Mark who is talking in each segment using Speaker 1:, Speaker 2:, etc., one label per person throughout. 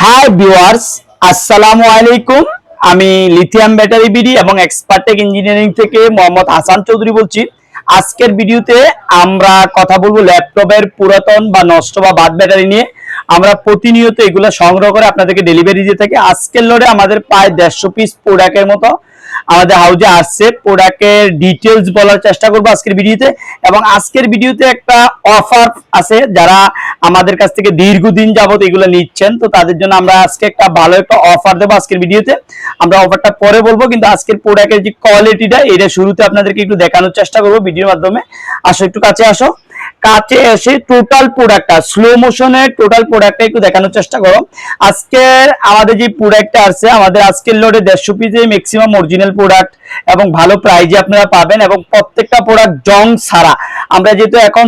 Speaker 1: Hi viewers আসসালামু আলাইকুম আমি লিথিয়াম ব্যাটারি বিডি এবং এক্সপার্টেক ইঞ্জিনিয়ারিং থেকে মোহাম্মদ হাসান চৌধুরী বলছি। আজকের ভিডিওতে আমরা কথা বলব ল্যাপটপের পুরাতন বা নষ্ট বা বাদ ব্যাটারি নিয়ে। আমরা প্রতিনিয়ত এগুলো সংগ্রহ করে আপনাদেরকে ডেলিভারি দিয়ে থাকি। আজকের লোডে আমাদের প্রায় দেড়শো পিস প্রোডাক্টের মতো। আমাদের হাউজে আসছে। প্রোডাক্টের ডিটেলস বলার চেষ্টা করব আজকের ভিডিওতে। এবং আজকের ভিডিওতে একটা অফার আছে যারা আমাদের কাছ থেকে দীর্ঘদিন যাবত এগুলো নিচ্ছেন। তো তাদের জন্য আমরা আজকে একটা ভালো একটা অফার দেবো আজকের ভিডিওতে। আমরা অফারটা পরে বলব, কিন্তু আজকের প্রোডাক্টের যে কোয়ালিটিটা এটা শুরুতে আপনাদেরকে একটু দেখানোর চেষ্টা করব ভিডিওর মাধ্যমে। আসো, একটু কাছে আসো। কাছে এসে টোটাল প্রোডাক্টটা স্লো মোশনে টোটাল প্রোডাক্টটা একটু দেখানোর চেষ্টা করো। আজকের আমাদের যে প্রোডাক্টটা আছে, আমাদের আজকের লোডে দেড়শো পিসে ম্যাক্সিমাম অরিজিনাল প্রোডাক্ট এবং ভালো প্রাইজে আপনারা পাবেন এবং প্রত্যেকটা প্রোডাক্ট জং ছাড়া। আমরা যেহেতু এখন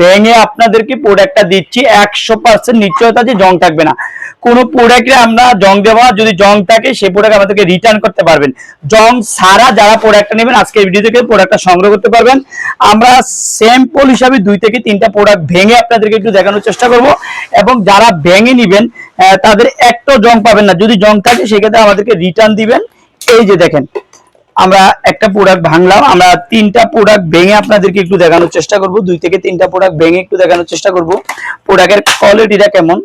Speaker 1: ব্যাঙে আপনাদেরকে প্রোডাক্টটা দিচ্ছি, একশো পার্সেন্ট নিশ্চয়তা যে জং থাকবে না। কোনো প্রোডাক্টে আমরা জং দেওয়া যদি জং থাকে সেই প্রোডাক্ট আমাদেরকে রিটার্ন করতে পারবেন। জং ছাড়া যারা প্রোডাক্টটা নেবেন আজকে ভিডিও থেকে প্রোডাক্টটা সংগ্রহ করতে পারবেন। আমরা স্যাম্পল হিসাবে দুই থেকে তিনটা প্রোডাক্ট ভেঙে আপনাদেরকে একটু দেখানোর চেষ্টা করব। এবং যারা ভেঙে নিবেন তাদের একটাও জং পাবেন না। যদি জং থাকে, সেক্ষেত্রে আমাদেরকে রিটার্ন দিবেন। এই যে দেখেন আমরা একটা প্রোডাক্ট ভাঙলাম, আমরা তিনটা প্রোডাক্ট ভেঙে আপনাদেরকে একটু দেখানোর চেষ্টা করব, দুই থেকে তিনটা প্রোডাক্ট ভেঙে একটু দেখানোর চেষ্টা করব। প্রোডাক্টের কোয়ালিটিটা কেমন?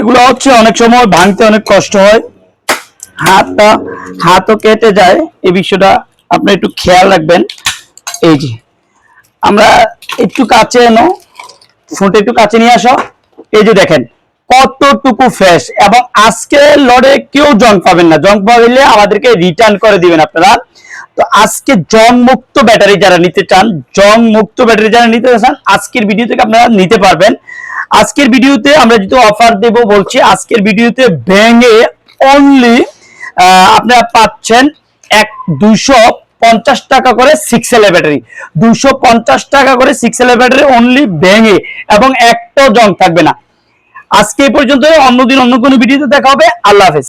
Speaker 1: এগুলো হচ্ছে অনেক সময় ভাঙতে অনেক কষ্ট হয়। হাতটা, হাতও কেটে যায়। এই বিষয়টা আপনি একটু খেয়াল রাখবেন। এই যে, আমরা একটু কাছে এনো। ফোনটা একটু কাছে নিয়ে আসো। এই যে দেখেন, কতটুকু ফ্রেশ এবং আজকে লড়ে কেউ জং পাবেন না। জং পাইলে আমাদেরকে রিটার্ন করে দিবেন আপনারা। তো আজকে জং মুক্ত ব্যাটারি যারা নিতে চান জং মুক্ত ব্যাটারি যারা নিতে চান, আজকের ভিডিও থেকে আপনারা নিতে পারবেন। আজকের ভিডিওতে আমরা যেহেতু অফার দেব বলছি, আজকের ভিডিওতে ভেঙে অনলি আপনারা পাচ্ছেন এক দুশো পঞ্চাশ টাকা করে সিক্স এল ব্যাটারি দুশো পঞ্চাশ টাকা করে সিক্স এল ব্যাটারি অনলি ভেঙে এবং একটাও জং থাকবে না। আজকে এই পর্যন্ত অন্যদিন অন্য কোনো ভিডিওতে দেখা হবে, আল্লাহ হাফেজ।